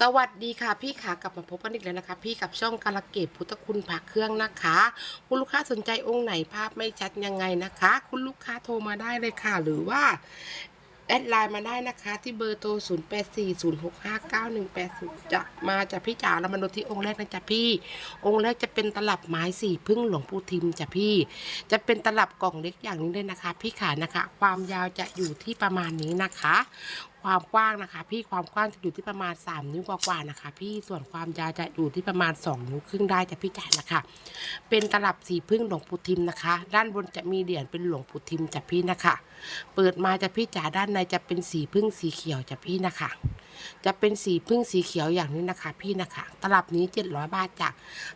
สวัสดีค่ะพี่ขากลับมาพบกันอีกแล้วนะคะ พี่กับช่องกาลเกตพุทธคุณผักเครื่องนะคะ คุณลูกค้าสนใจองค์ไหนภาพไม่ชัดยังไงนะคะ คุณลูกค้าโทรมาได้เลยค่ะ หรือว่าแอดไลน์มาได้นะคะที่เบอร์โทร 0 8 4 0 6 5 9 1 8 0 จะมาจากพี่จ๋าแล้วมาดูที่องค์แรกนะจ๊ะพี่ องค์แรกจะเป็นตลับไม้สี่พึ่งหลวงปู่ทิมจ้ะพี่ จะเป็นตลับกล่องเล็กอย่างนี้เลยนะคะ พี่ขานะคะ ความยาวจะอยู่ที่ประมาณนี้นะคะความกว้างนะคะ พี่ความกว้างจะอยู่ที่ประมาณ 3 นิ้วกว่าๆนะคะ พี่ส่วนความยาวจะอยู่ที่ประมาณ 2 นิ้วครึ่งได้จะพี่จ๋ายนะคะ เป็นตลับสีพึ่งหลวงปู่ทิมนะคะ ด้านบนจะมีเหรียญเป็นหลวงปู่ทิมจะพี่นะคะ เปิดมาจะพี่จ๋าด้านในจะเป็นสีพึ่งสีเขียวจะพี่นะคะ จะเป็นสีพึ่งสีเขียวอย่างนี้นะคะ พี่นะคะ ตลับนี้ 700 บาทจ้ะ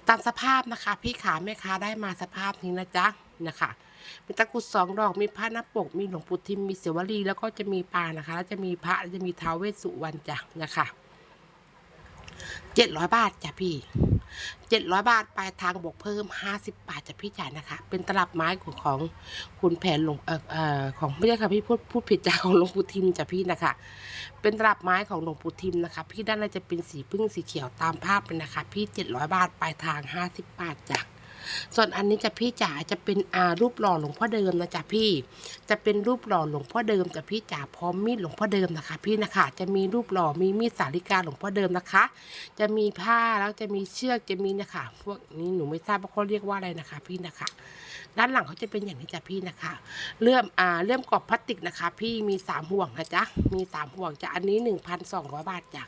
ตามสภาพนะคะ พี่ขาแม่ค้าได้มาสภาพนี้นะจ๊ะนะคะ เป็นตะกรุดสองดอก มีพระน้าปก มีหลวงปู่ทิม มีเสวลี แล้วก็จะมีปานะคะ แล้วจะมีพระ จะมีท้าวเวสสุวรรณจ้ะนะคะเจ็ดร้อยบาทจ้ะพี่เจ็ดร้อยบาทปลายทางบวกเพิ่มห้าสิบบาทจ้ะพี่จ๋านะคะ เป็นตลับไม้ของของคุณแผนหลวงเอ่อเอ่อของไม่ใช่ค่ะพี่พูดพูดผิดจ้ะของหลวงปู่ทิมจ้ะพี่นะคะ เป็นตลับไม้ของหลวงปู่ทิมนะคะ พี่ด้านในจะเป็นสีพึ่งสีเขียวตามภาพเลยนะคะ พี่เจ็ดร้อยบาทปลายทางห้าสิบบาทจ้ะ ส่วนอันนี้จะพี่จ๋าจะเป็นอารูปหล่อหลวงพ่อเดิมนะจ๊ะพี่ จะเป็นรูปหล่อหลวงพ่อเดิมจ้ะพี่จ๋าพร้อมมีดหลวงพ่อเดิมนะคะ พี่นะคะ จะมีรูปหล่อมีมีดสาลิกาหลวงพ่อเดิมนะคะ จะมีผ้าแล้วจะมีเชือกจะมีนะคะ พวกนี้หนูไม่ทราบว่าเขาเรียกว่าอะไรนะคะ พี่นะคะ ด้านหลังเขาจะเป็นอย่างนี้จ้ะพี่นะคะเลื่อมอ่าเลื่อมกรอบพลาสติกนะคะ พี่มีสามห่วงนะจ๊ะมีสามห่วงจ้ะอันนี้หนึ่งพันสองร้อยบาทจ้ะ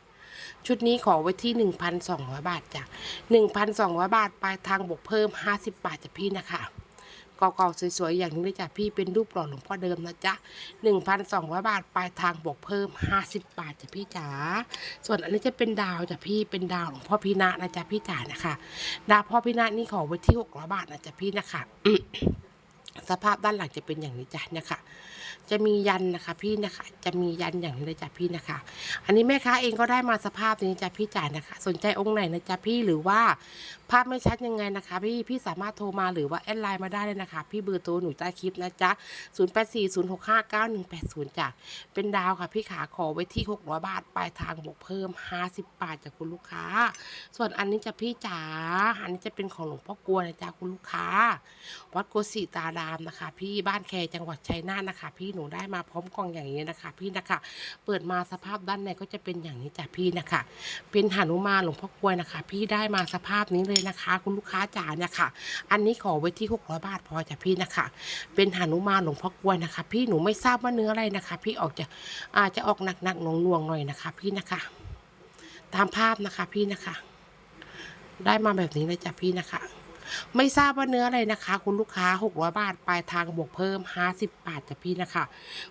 ชุดนี้ขอไว้ที่หนึ่งพันสองร้อยบาทจ้ะหนึ่งพันสองร้อยบาทปลายทางบวกเพิ่มห้าสิบบาทจ้ะพี่นะคะเก่าๆสวยๆอย่างนี้เลยจ้ะพี่เป็นรูปหล่อหลวงพ่อเดิมนะจ๊ะหนึ่งพันสองร้อยบาทปลายทางบวกเพิ่มห้าสิบบาทจ้ะพี่จ๋าส่วนอันนี้จะเป็นดาวจ้ะพี่เป็นดาวหลวงพ่อพีนะนะจ๊ะพี่จ๋านะคะ ดาวพ่อพีนะนี่ขอไว้ที่หกร้อยบาทนะจ๊ะพี่นะคะสภาพด้านหลังจะเป็นอย่างนี้จ้ะเนะคะ จะมียันนะคะ พี่นะคะ จะมียันอย่างนี้เลยจ้ะพี่นะคะ อันนี้แม่ค้าเองก็ได้มาสภาพนี้จ้ะพี่จ๋านะคะ สนใจองค์ไหนนะจ๊ะพี่หรือว่าภาพไม่ชัดยังไงนะคะ พี่พี่สามารถโทรมาหรือว่าแอดไลน์มาได้เลยนะคะ พี่เบอร์โทรหนูใต้คลิปนะจ๊ะ 0 8 4 0 6 5 9 1 8 0จ้ะเป็นดาวค่ะ พี่ขาขอไว้ที่ 600 บาท ปลายทางบวกเพิ่ม 50 บาทจากคุณลูกค้า ส่วนอันนี้จะพี่จ๋าอันนี้จะเป็นของหลวงพ่อกลัวนะจ๊ะคุณลูกค้า วัดโกสิตารามนะคะ พี่บ้านแคจังหวัดชัยนาทนะคะ พี่หนูได้มาพร้อมกล่องอย่างนี้นะคะ พี่นะคะ เปิดมาสภาพด้านในก็จะเป็นอย่างนี้จ้ะพี่นะคะ เป็นหนุมานหลวงพ่อกลวยนะคะ พี่ได้มาสภาพนี้เลยนะคะ คุณลูกค้าจ๋าเนี่ยค่ะ อันนี้ขอไว้ที่ 600 บาทพอจ้ะพี่นะคะ เป็นหนุมานหลวงพ่อกวยนะคะ พี่หนูไม่ทราบว่าเนื้ออะไรนะคะ พี่ออกจะอาจจะออกหนักๆหน่วงๆหน่อยนะคะ พี่นะคะ ตามภาพนะคะพี่นะคะ ได้มาแบบนี้เลยจ้ะพี่นะคะ ไม่ทราบว่าเนื้ออะไรนะคะ คุณลูกค้า 600 บาทปลายทางบวกเพิ่ม 50 บาทจ้ะพี่นะคะ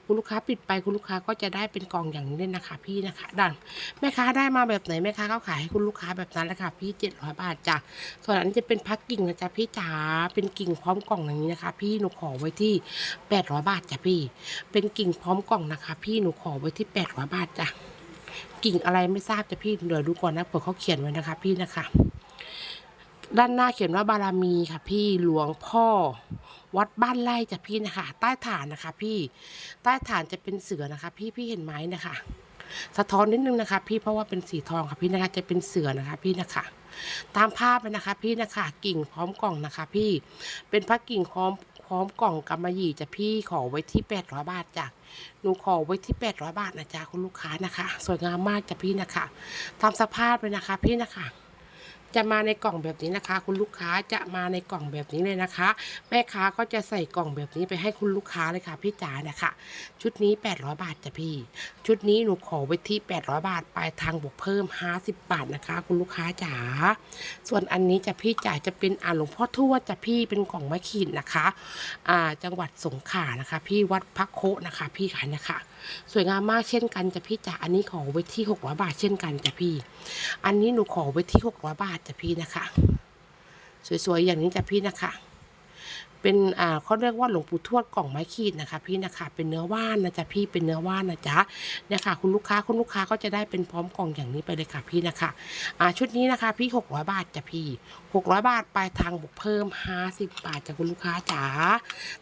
คุณลูกค้าปิดไปคุณลูกค้าก็จะได้เป็นกล่องอย่างนี้เลยนะคะ พี่นะคะ ดันแม่ค้าได้มาแบบไหนแม่ค้าก็ขายให้คุณลูกค้าแบบนั้นแหละค่ะ พี่ 700 บาทจ้ะส่วนอันนี้จะเป็นพักกิ่งนะจ๊ะพี่จ๋าเป็นกิ่งพร้อมกล่องอย่างนี้นะคะ พี่หนูขอไว้ที่ 800 บาทจ้ะพี่ เป็นกิ่งพร้อมกล่องนะคะ พี่หนูขอไว้ที่ 800 บาทจ้ะกิ่งอะไรไม่ทราบจ้ะพี่เดี๋ยวดูก่อนนะเผื่อเขาเขียนไว้นะคะ พี่นะคะ ด้านหน้าเขียนว่าบารมีค่ะพี่หลวงพ่อ วัดบ้านไร่จ้ะพี่นะคะ ใต้ฐานนะคะ พี่ใต้ฐานจะเป็นเสือนะคะ พี่พี่เห็นไหมนะคะ สะท้อนนิดนึงนะคะ พี่เพราะว่าเป็นสีทองค่ะพี่นะคะ จะเป็นเสือนะคะ พี่นะคะ ตามภาพเลยนะคะ พี่นะคะ กิ่งพร้อมกล่องนะคะ พี่เป็นพระกิ่งพร้อมพร้อมกล่องกำมะหยี่จ้ะพี่ขอไว้ที่ 800 บาทจ้ะหนูขอไว้ที่ 800 บาทนะจ๊ะคุณลูกค้านะคะ สวยงามมากจ้ะพี่นะคะตามสภาพเลยนะคะ พี่นะคะ จะมาในกล่องแบบนี้นะคะ คุณลูกค้าจะมาในกล่องแบบนี้เลยนะคะ แม่ค้าก็จะใส่กล่องแบบนี้ไปให้คุณลูกค้าเลยค่ะพี่จ๋านะคะชุดนี้ 800 บาทจ้ะพี่ ชุดนี้หนูขอไว้ที่ 800 บาทปลายทางบวกเพิ่ม 50 บาทนะคะ คุณลูกค้าจ๋าส่วนอันนี้จะพี่จ๋าจะเป็นอ่าหลวงพ่อทวดจะพี่เป็นกล่องไม้ขีดนะคะอ่าจังหวัดสงขลานะคะ พี่วัดพระโคนะคะพี่ขายนะคะสวยงามมากเช่นกันจ้ะพี่จ๋าอันนี้ขอไว้ที่ 600 บาทเช่นกันจ้ะพี่ อันนี้หนูขอไว้ที่ 600 บาทจ้ะพี่นะคะ สวยๆอย่างนี้จ้ะพี่นะคะ เป็นอ่าเขาเรียกว่าหลวงปู่ทวดกล่องไม้ขีดนะคะ พี่นะคะ เป็นเนื้อว่านนะจ๊ะพี่เป็นเนื้อว่านนะจ๊ะเนี่ยค่ะ คุณลูกค้าคุณลูกค้าก็จะได้เป็นพร้อมกล่องอย่างนี้ไปเลยค่ะพี่นะคะอ่าชุดนี้นะคะ พี่600บาทจ้ะพี่600บาทปลายทางบวกเพิ่ม50บาทจากคุณลูกค้าจ๋า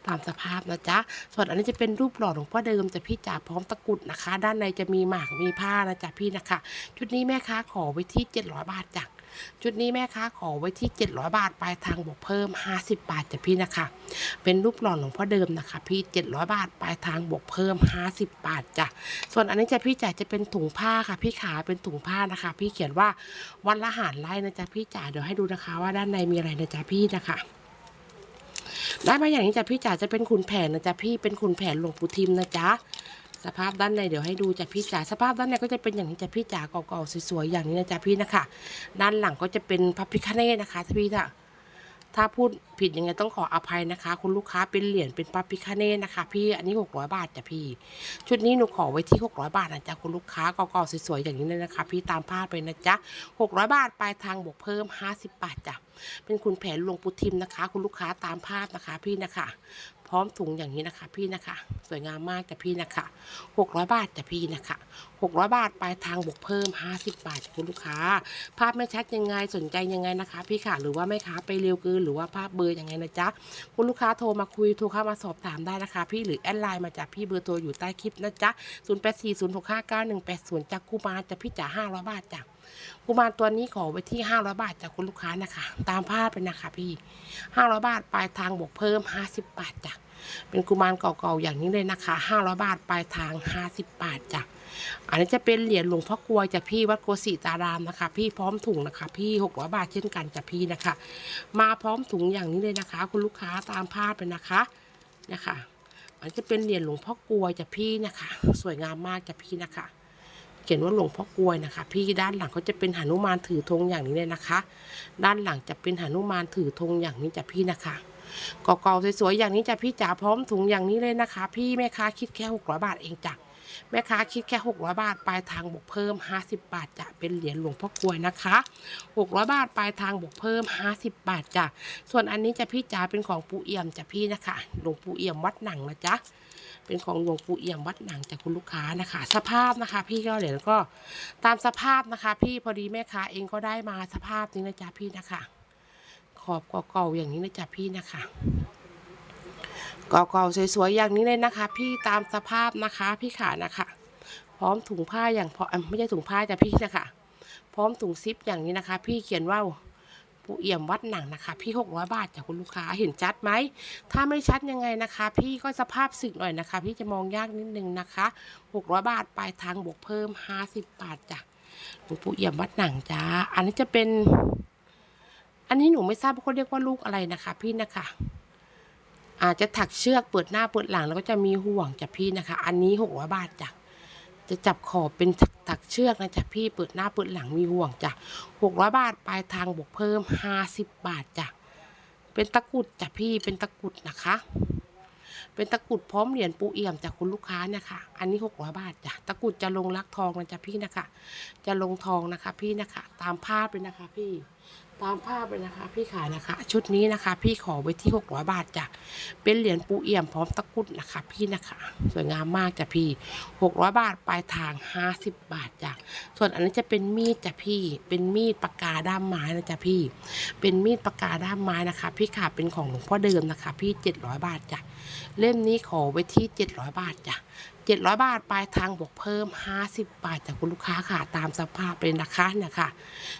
ตามสภาพนะจ๊ะส่วนอันนี้จะเป็นรูปหล่อหลวงพ่อเดิมจ้ะพี่จ๋าพร้อมตะกรุดนะคะ ด้านในจะมีหมากมีผ้านะจ๊ะพี่นะคะ ชุดนี้แม่ค้าขอไว้ที่700บาทจ้ะ ชุดนี้แม่ค้าขอไว้ที่ 700 บาทปลายทางบวกเพิ่ม 50 บาทจ้ะพี่นะคะ เป็นรูปหล่อหลวงพ่อเดิมนะคะ พี่ 700 บาทปลายทางบวกเพิ่ม 50 บาทจ้ะส่วนอันนี้จะพี่จ๋ายจะเป็นถุงผ้าค่ะ พี่ขาเป็นถุงผ้านะคะ พี่เขียนว่าวันละหารไล่นะจ๊ะพี่จ๋ายเดี๋ยวให้ดูนะคะ ว่าด้านในมีอะไรนะจ๊ะพี่นะคะได้มาอย่างนี้จ้ะพี่จ๋าจะเป็นขุนแผนนะจ๊ะพี่เป็นขุนแผนหลวงปู่ทิมนะจ๊ะ สภาพด้านในเดี๋ยวให้ดูจ้ะพี่จ๋าสภาพด้านในก็จะเป็นอย่างนี้จ้ะพี่จ๋าเก่าๆสวยๆอย่างนี้นะจ๊ะพี่นะคะ ด้านหลังก็จะเป็นพระพิฆเนศนะคะพี่ถ้าถ้าพูดผิดยังไงต้องขออภัยนะคะ คุณลูกค้าเป็นเหรียญเป็นพระพิฆเนศนะคะ พี่อันนี้ 600 บาทจ้ะพี่ ชุดนี้หนูขอไว้ที่ 600 บาทนะจ๊ะคุณลูกค้าเก่าๆสวยๆอย่างนี้เลยนะคะ พี่ตามภาพไปนะจ๊ะ 600 บาทปลายทางบวกเพิ่ม 50 บาทจ้ะเป็นคุณแผนหลวงปู่ทิมนะคะ คุณลูกค้าตามภาพนะคะ พี่นะคะ ร้อมถุงอย่างนี้นะคะพี่นะคะ สวยงามมากจ้ะพี่นะคะ600 บาทจ้ะพี่นะคะ600 บาทปลายทางบวกเพิ่ม 50 บาทคุณลูกค้า ภาพไม่ชัดยังไงสนใจยังไงนะคะ พี่ค่ะหรือว่าแม่ค้าไปเร็วเกินหรือว่าภาพเบอร์ยังไงนะจ๊ะคุณลูกค้าโทรมาคุยโทรเข้ามาสอบถามได้นะคะ พี่หรือแอดไลน์มาจากพี่เบอร์โทรอยู่ใต้คลิปนะจ๊ะ0 8 4 0 6 5 9 1 8 0จากกูมาจะพี่จ๋า500 บาทจ้ะกุ กุมารตัวนี้ขอไว้ที่500บาทจากคุณลูกค้านะคะ ตามภาพเป็นนะคะพี่500บาทปลายทางบวกเพิ่ม50บาทจ้ะเป็นกุมารเก่าๆอย่างนี้เลยนะคะ500บาทปลายทาง50บาทจ้ะอันนี้จะเป็นเหรียญหลวงพ่อกลวยจากพี่วัดโกศิตารามนะคะ พี่พร้อมถุงนะคะ พี่600บาทเช่นกันจากพี่นะคะ มาพร้อมถุงอย่างนี้เลยนะคะ คุณลูกค้าตามภาพเลยนะคะนะคะอันจะเป็นเหรียญหลวงพ่อกลวยจากพี่นะคะ สวยงามมากจากพี่นะคะ เขียนว่าหลวงพ่อกลวยนะคะ พี่ด้านหลังก็จะเป็นหนุมานถือธงอย่างนี้เลยนะคะ ด้านหลังจะเป็นหนุมานถือธงอย่างนี้จากพี่นะคะเก่าๆสวยๆอย่างนี้จากพี่จ๋าพร้อมถุงอย่างนี้เลยนะคะ พี่แม่ค้าคิดแค่600บาทเองจ้ะแม่ค้าคิดแค่ 600 บาท ปลายทางบวกเพิ่ม 50 บาทจะเป็นเหรียญหลวงพ่อกลวยนะคะ 600 บาท ปลายทางบวกเพิ่ม 50 บาทจ้ะส่วนอันนี้จะพี่จ๋าเป็นของปู่เอี่ยมจะพี่นะคะ หลวงปู่เอี่ยมวัดหนังนะจ๊ะ เป็นของหลวงปู่เอี่ยมวัดหนังจากคุณลูกค้านะคะ สภาพนะคะ พี่ก็เหรียญก็ตามสภาพนะคะ พี่พอดีแม่ค้าเองก็ได้มาสภาพนี้นะจ๊ะพี่นะคะ ขอบเก่าๆอย่างนี้นะจ๊ะพี่นะคะเก่าๆสวยๆอย่างนี้เลยนะคะ พี่ตามสภาพนะคะพี่ขานะคะ พร้อมถุงผ้าอย่างพอไม่ใช่ถุงผ้าจ้ะพี่นะคะ พร้อมถุงซิปอย่างนี้นะคะ พี่เขียนว่า ปูเอี่ยมวัดหนังนะคะ พี่ 600 บาทจากคุณลูกค้าเห็นชัดไหม ถ้าไม่ชัดยังไงนะคะ พี่ก็สภาพสึกหน่อยนะคะ พี่จะมองยากนิดนึงนะคะ 600 บาทปลายทางบวกเพิ่ม 50 บาทจ้ะหลวงปู่เอี่ยมวัดหนังจ้าอันนี้จะเป็น อันนี้หนูไม่ทราบว่าเขาเรียกว่าลูกอะไรนะคะ พี่นะคะอาจจะถักเชือกเปิดหน้าเปิดหลังแล้วก็จะมีห่วงจากพี่นะคะ อันนี้หกร้อยบาทจ้ะ จะจับขอบเป็นถักถักเชือกนะจ๊ะพี่เปิดหน้าเปิดหลังมีห่วงจ้ะหกร้อยบาทปลายทางบวกเพิ่มห้าสิบบาทจ้ะเป็นตะกรุดจ้ะพี่เป็นตะกรุดนะคะ เป็นตะกรุดพร้อมเหรียญปูเอี่ยมจากคุณลูกค้าเนี่ยค่ะ อันนี้หกร้อยบาทจ้ะตะกรุดจะลงลักทองนะจ๊ะพี่นะคะ จะลงทองนะคะ พี่นะคะ ตามภาพเลยนะคะ พี่ ตามภาพเลยนะคะ พี่ขานะคะ ชุดนี้นะคะ พี่ขอไว้ที่600บาทจ้ะเป็นเหรียญปูเอี่ยมพร้อมตะกุดนะคะ พี่นะคะ สวยงามมากจ้ะพี่600บาทปลายทาง50บาทจ้ะส่วนอันนี้จะเป็นมีดจ้ะพี่ เป็นมีดปากกาด้ามไม้นะจ๊ะพี่ เป็นมีดปากกาด้ามไม้นะคะ พี่ขาเป็นของหลวงพ่อเดิมนะคะ พี่700บาทจ้ะเล่มนี้ขอไว้ที่700บาทจ้ะ 700 บาทปลายทางบวกเพิ่ม 50 บาทจากคุณลูกค้าค่ะ ตามสภาพเลยนะคะเนี่ยค่ะ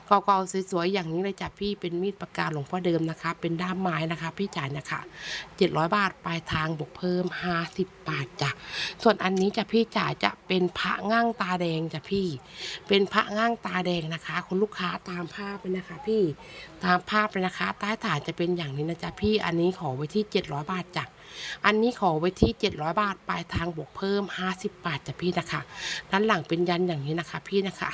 เก่าๆสวยๆอย่างนี้เลยจ้ะพี่เป็นมีดปากกาหลวงพ่อเดิมนะคะ เป็นด้ามไม้นะคะ พี่จ่ายนะคะ700 บาทปลายทางบวกเพิ่ม 50 บาทจ้ะส่วนอันนี้จะพี่จ่ายจะเป็นพระง่างตาแดงจ้ะพี่ เป็นพระง่างตาแดงนะคะ คุณลูกค้าตามภาพเลยนะคะ พี่ตามภาพเลยนะคะ ใต้ฐานจะเป็นอย่างนี้นะจ๊ะพี่อันนี้ขอไว้ที่ 700 บาทจ้ะ อันนี้ขอไว้ที่ 700 บาท ปลายทางบวกเพิ่ม 50 บาทจ้ะพี่นะคะ ด้านหลังเป็นยันอย่างนี้นะคะพี่นะคะ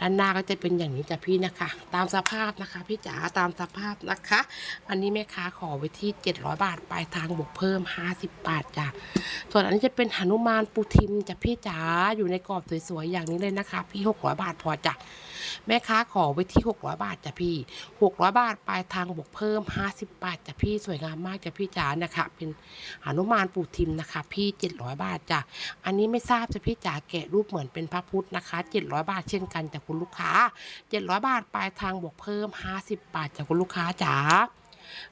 ด้านหน้าก็จะเป็นอย่างนี้จ้ะพี่นะคะ ตามสภาพนะคะ พี่จ๋าตามสภาพนะคะ อันนี้แม่ค้าขอไว้ที่ 700 บาทปลายทางบวกเพิ่ม 50 บาทจ้ะส่วนอันนี้จะเป็นหนุมานปูทิมจ้ะพี่จ๋าอยู่ในกรอบสวยๆอย่างนี้เลยนะคะ พี่ 600 บาทพอจ้ะแม่ค้าขอไว้ที่ 600 บาทจ้ะพี่ 600 บาทปลายทางบวกเพิ่ม 50 บาทจ้ะพี่สวยงามมากจ้ะพี่จ๋านะคะ เป็นหนุมานปูทิมนะคะ พี่ 700 บาทจ้ะอันนี้ไม่ทราบจ้ะพี่จ๋าแกะรูปเหมือนเป็นพระพุทธนะคะ 700 บาทเช่นกันจากคุณลูกค้า 700 บาทปลายทางบวกเพิ่ม 50 บาทจากคุณลูกค้าจ๋า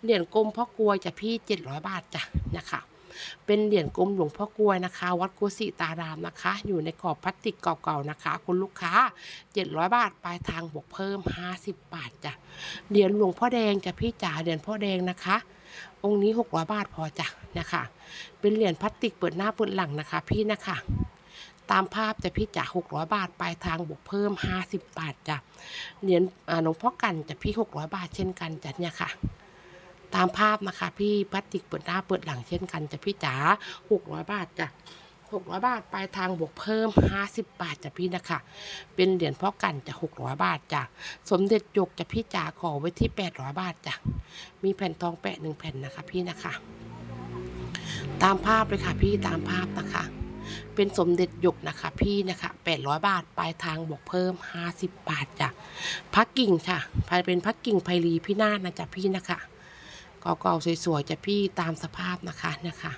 เหรียญกลมพ่อกลวยจะพี่ 700 บาทจ้ะนะคะเป็นเหรียญกลมหลวงพ่อกลวยนะคะ วัดกุสิตารามนะคะ อยู่ในกรอบพลาสติกเก่าๆนะคะ คุณลูกค้า 700 บาทปลายทางบวกเพิ่ม 50 บาทจ้ะเหรียญหลวงพ่อแดงจะพี่จ๋าเหรียญพ่อแดงนะคะ องค์นี้ 600 บาทพอจ้ะนะคะ เป็นเหรียญพลาสติกเปิดหน้าเปิดหลังนะคะ พี่นะคะ ตามภาพจะพี่จ๋า600บาทปลายทางบวกเพิ่ม50บาทจ้ะเหรียญหลวงพ่อกันจะพี่600บาทเช่นกันจ้ะเนี่ยค่ะ ตามภาพนะคะ พี่พลาสติกเปิดหน้าเปิดหลังเช่นกันจะพี่จ๋า600บาทจ้ะ600บาทปลายทางบวกเพิ่ม50บาทจ้ะพี่นะคะ เป็นเหรียญพ่อกันจะ600บาทจ้ะสมเด็จหยกจะพี่จ๋าขอไว้ที่800บาทจ้ะมีแผ่นทองแปะหนึ่งแผ่นนะคะ พี่นะคะ ตามภาพเลยค่ะพี่ตามภาพนะคะ เป็นสมเด็จหยกนะคะ พี่นะคะ800 บาท ปลายทางบวกเพิ่ม 50 บาทจ้ะพักกิ่งค่ะภายเป็นพักกิ่งไพลีพี่นาฏนะจ๊ะพี่นะคะเก่าๆสวยๆจะพี่ตามสภาพนะคะนะคะ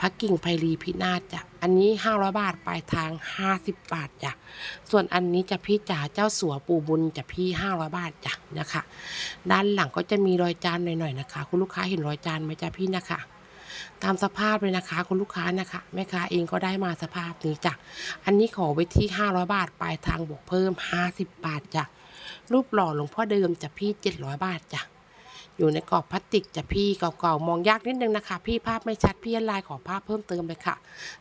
พักกิ่งไพลีพี่นาฏจ้ะ อันนี้ 500 บาท ปลายทาง 50 บาทจ้ะ ส่วนอันนี้จะพี่จ๋าเจ้าสัวปูบุญจะพี่ 500 บาทจ้ะนะคะ ด้านหลังก็จะมีรอยจานหน่อยๆนะคะ คุณลูกค้าเห็นรอยจานไหมจ๊ะพี่นะคะ ตามสภาพเลยนะคะ คุณลูกค้านะคะแม่ค้าเองก็ได้มาสภาพนี้จ้ะอันนี้ขอไว้ที่ 500 บาทปลายทางบวกเพิ่ม 50 บาทจ้ะรูปหล่อหลวงพ่อเดิมจะพี่ 700 บาทจ้ะอยู่ในกรอบพลาสติกจะพี่เก่าๆมองยากนิดนึงนะคะ พี่ภาพไม่ชัดพี่ไลน์ขอภาพเพิ่มเติมเลยค่ะ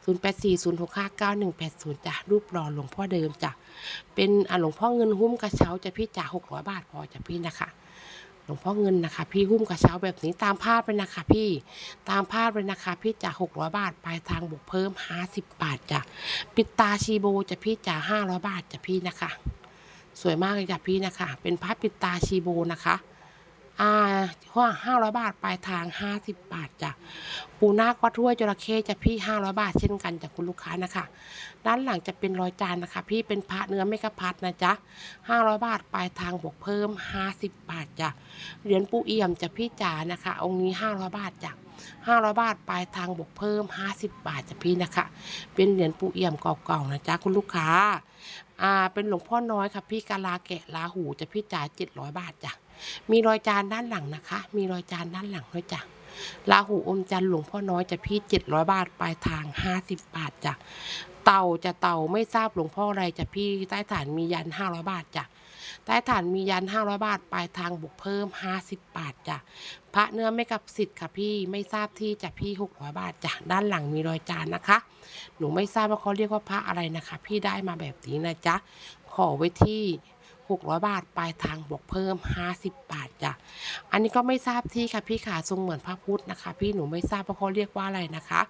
0840659180จ้ะรูปหล่อหลวงพ่อเดิมจ้ะเป็นหลวงพ่อเงินหุ้มกระเช้าจะพี่จ่า600 บาทพอจะพี่นะคะ หลวงพ่อเงินนะคะ พี่หุ้มกระเช้าแบบนี้ตามภาพไปนะคะ พี่ตามภาพไปนะคะ พี่จ่า600บาทปลายทางบวกเพิ่ม50บาทจ้ะปิดตาชีโบจะพี่จ่า500บาทจะพี่นะคะ สวยมากเลยจ้ะพี่นะคะ เป็นพับปิดตาชีโบนะคะ อ่าห้าร้อยบาทปลายทาง50บบาทจ้ะปูนาควัดถ้วยจระเข้จะพี่500บาทเช่นกันจากคุณลูกค้านะคะ ด้านหลังจะเป็นรอยจานนะคะ พี่เป็นพระเนื้อไม่กระพัดนะจ๊ะ500บาทปลายทางบวกเพิ่ม50บบาทจ้ะเหรียญปูเอี่ยมจะพี่จ๋านะคะ องค์นี้500บาทจ้ะ500บาทปลายทางบวกเพิ่ม50บบาทจ้ะพี่นะคะ เป็นเหรียญปูเอี่ยมเก่าๆนะจ๊ะคุณลูกค้าอ่าเป็นหลวงพ่อน้อยค่ะพี่กาลาแกะลาหูจะพี่จ๋า700บาทจ้ะ มีรอยจานด้านหลังนะคะ มีรอยจานด้านหลังด้วยจ้ะลาหูอมจันทร์หลวงพ่อน้อยจะพี่700บาทปลายทาง50บบาทจ้ะเต่าจะเต่าไม่ทราบหลวงพ่ออะไรจะพี่ใต้ฐานมียัน500บาทจ้ะใต้ฐานมียัน500บาทปลายทางบวกเพิ่ม50บบาทจ้ะพระเนื้อไม่กับสิทธิ์ค่ะพี่ไม่ทราบที่จะพี่600บาทจ้ะด้านหลังมีรอยจานนะคะ หนูไม่ทราบว่าเขาเรียกว่าพระอะไรนะคะ พี่ได้มาแบบนี้นะจ๊ะขอไว้ที่ 600 บาท ปลายทางบวกเพิ่ม 50 บาทจ้ะ อันนี้ก็ไม่ทราบที่ค่ะพี่ขาทรงเหมือนพระพุทธนะคะ พี่หนูไม่ทราบว่าเขาเรียกว่าอะไรนะคะ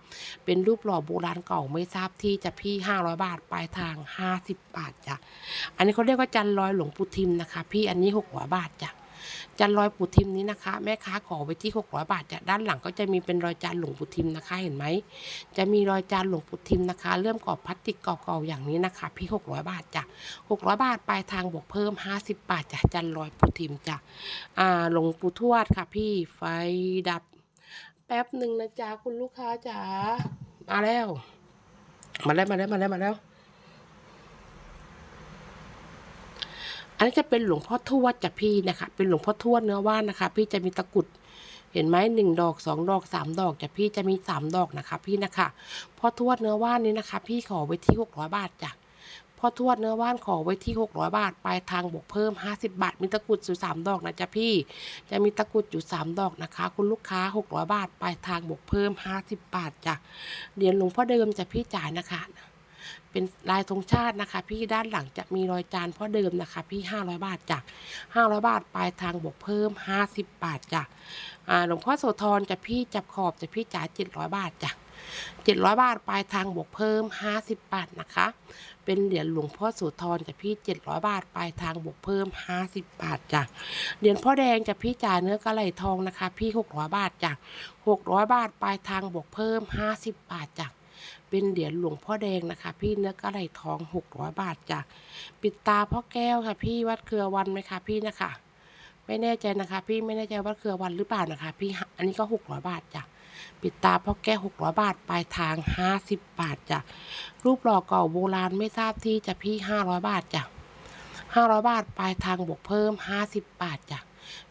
เป็นรูปหล่อโบราณเก่าไม่ทราบที่จะพี่ 500 บาท ปลายทาง 50 บาทจ้ะ อันนี้เขาเรียกว่าจันลอยหลวงปู่ทิมนะคะ พี่อันนี้600บาทจ้ะ จันลอยปูทิมนี้นะคะ แม่ค้าขอไว้ที่ 600 บาทจะด้านหลังก็จะมีเป็นรอยจานหลวงปูทิมนะคะเห็นไหมจะมีรอยจานหลวงปูทิมนะคะ เริ่มกรอบพลาสติกเก่าๆอย่างนี้นะคะ พี่ 600 บาทจ้ะ600 บาทปลายทางบวกเพิ่ม 50 บาทจ้ะจันลอยปูทิมจ้ะอ่าหลวงปูทวดค่ะ พี่ไฟดับ แป๊บหนึ่งนะจ๊ะคุณลูกค้าจ๋ามาแล้ว มาแล้วมาแล้วมาแล้วมาแล้ว อันนี้จะเป็นหลวงพ่อทวดจ้ะพี่นะคะ เป็นหลวงพ่อทวดเนื้อว่านนะคะ พี่จะมีตะกุด เห็นไหมหนึ่งดอกสองดอกสามดอกจ้ะพี่จะมีสามดอกนะคะ พี่นะคะพ่อทวดเนื้อว่านนี้นะคะ พี่ขอไว้ที่หกร้อยบาทจ้ะพ่อทวดเนื้อว่านขอไว้ที่หกร้อยบาท ปลายทางบวกเพิ่มห้าสิบบาท มีตะกุดอยู่สามดอกนะจ๊ะพี่ จะมีตะกุดอยู่สามดอกนะคะ คุณลูกค้าหกร้อยบาท ปลายทางบวกเพิ่มห้าสิบบาทจ้ะเหรียญหลวงพ่อเดิมจ้ะพี่จ่ายนะคะ เป็นลายธงชาตินะคะ พี่ด้านหลังจะมีรอยจานพ่อเดิมนะคะ พี่ห้าร้อยบาทจ้ะห้าร้อยบาทปลายทางบวกเพิ่มห้าสิบบาทจ้ะหลวงพ่อโสธรจะพี่จับขอบจะพี่จ่ายเจ็ดร้อยบาทจ้ะ700 บาทปลายทางบวกเพิ่ม 50 บาทนะคะ เป็นเหรียญหลวงพ่อโสธรจะพี่ 700 บาทปลายทางบวกเพิ่ม 50 บาทจ้ะเหรียญพ่อแดงจะพี่จ่าเนื้อกระไหลทองนะคะ พี่ 600 บาทจ้ะ600 บาทปลายทางบวกเพิ่ม 50 บาทจ้ะ เป็นเหรียญหลวงพ่อแดงนะคะ พี่เนื้อกระไหลทอง600บาทจ้ะปิดตาพ่อแก้วค่ะ พี่วัดเครือวันไหมคะพี่นะคะ ไม่แน่ใจนะคะ พี่ไม่แน่ใจว่าเครือวันหรือเปล่านะคะ พี่อันนี้ก็600บาทจ้ะปิดตาพ่อแก้ว600บาทปลายทาง50บบาทจ้ะรูปหล่อเก่าโบราณไม่ทราบที่จะพี่500บาทจ้ะ500บาทปลายทางบวกเพิ่ม50บาทจ้ะ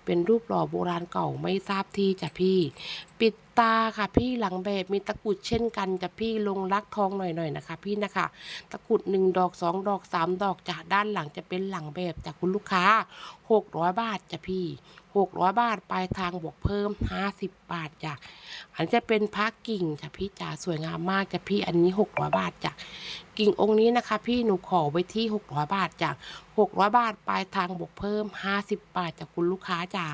เป็นรูปหล่อโบราณเก่าไม่ทราบที่จ้ะพี่ ปิดตาค่ะพี่หลังแบบมีตะกุดเช่นกันจ้ะพี่ลงรักทองหน่อยๆนะคะ พี่นะคะ ตะกุดหนึ่งดอกสองดอกสามดอกจากด้านหลังจะเป็นหลังแบบจากคุณลูกค้า600บาทจ้ะพี่600บาทปลายทางบวกเพิ่ม50บาทจ้ะอันจะเป็นพระกิ่งจ้ะพี่จ๋าสวยงามมากจ้ะพี่อันนี้600บาทจ้ะ กิ่งองค์นี้นะคะ พี่หนูขอไว้ที่ 600 บาทจ้ะ600 บาทปลายทางบวกเพิ่ม 50 บาทจากคุณลูกค้าจ๋า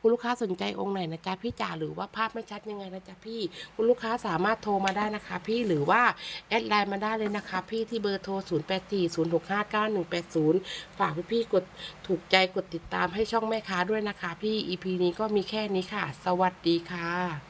คุณลูกค้าสนใจองค์ไหนนะจ๊ะพี่จ๋าหรือว่าภาพไม่ชัดยังไงนะจ๊ะพี่ คุณลูกค้าสามารถโทรมาได้นะคะ พี่หรือว่าแอดไลน์มาได้เลยนะคะ พี่ที่เบอร์โทร 0840659180 ฝากพี่ๆกดถูกใจกดติดตามให้ช่องแม่ค้าด้วยนะคะ พี่ EP นี้ก็มีแค่นี้ค่ะ สวัสดีค่ะ